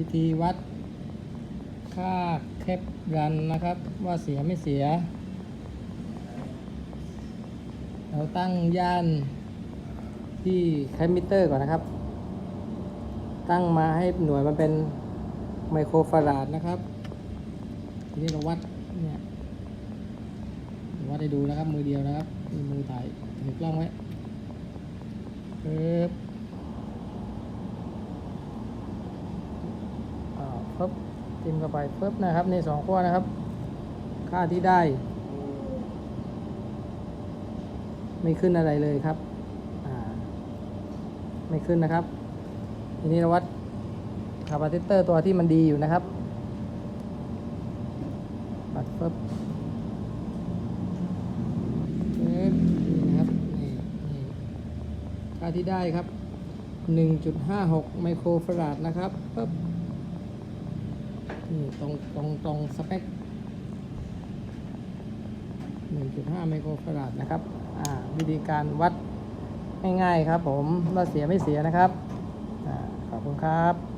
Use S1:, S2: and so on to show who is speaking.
S1: วิธีวัด ค่าแคปรันนะครับ ว่าเสียไม่เสีย เราตั้งย่านที่แคปมิเตอร์ก่อนนะครับ ตั้งมาให้หน่วยมันเป็นไมโครฟาราดนะครับ ทีนี้เราวัดเนี่ยวัดให้ดูนะครับ มือเดียวนะครับมือถ่ายถือกล้องไว้ปึ๊บอ่า ปึ๊บจิ้มเข้าไปปึ๊บนะครับในสองขั้วนะครับ ค่าที่ได้ ไม่ขึ้นอะไรเลยครับไม่ขึ้นนะครับ ทีนี้เราวัดคาปาซิเตอร์ตัวที่มันดีอยู่นะครับปัดปึ๊บปึ๊บนี่นะครับนี่นี่ค่าที่ได้ครับ 1.56 ไมโครฟาราดนะครับปึ๊บ ตรงตรงตรงสเปค 1.5 ไมโครฟาราดนะครับอ่าวิธีการวัดง่ายๆครับผมว่าเสียไม่เสียนะครับอขอบคุณครับ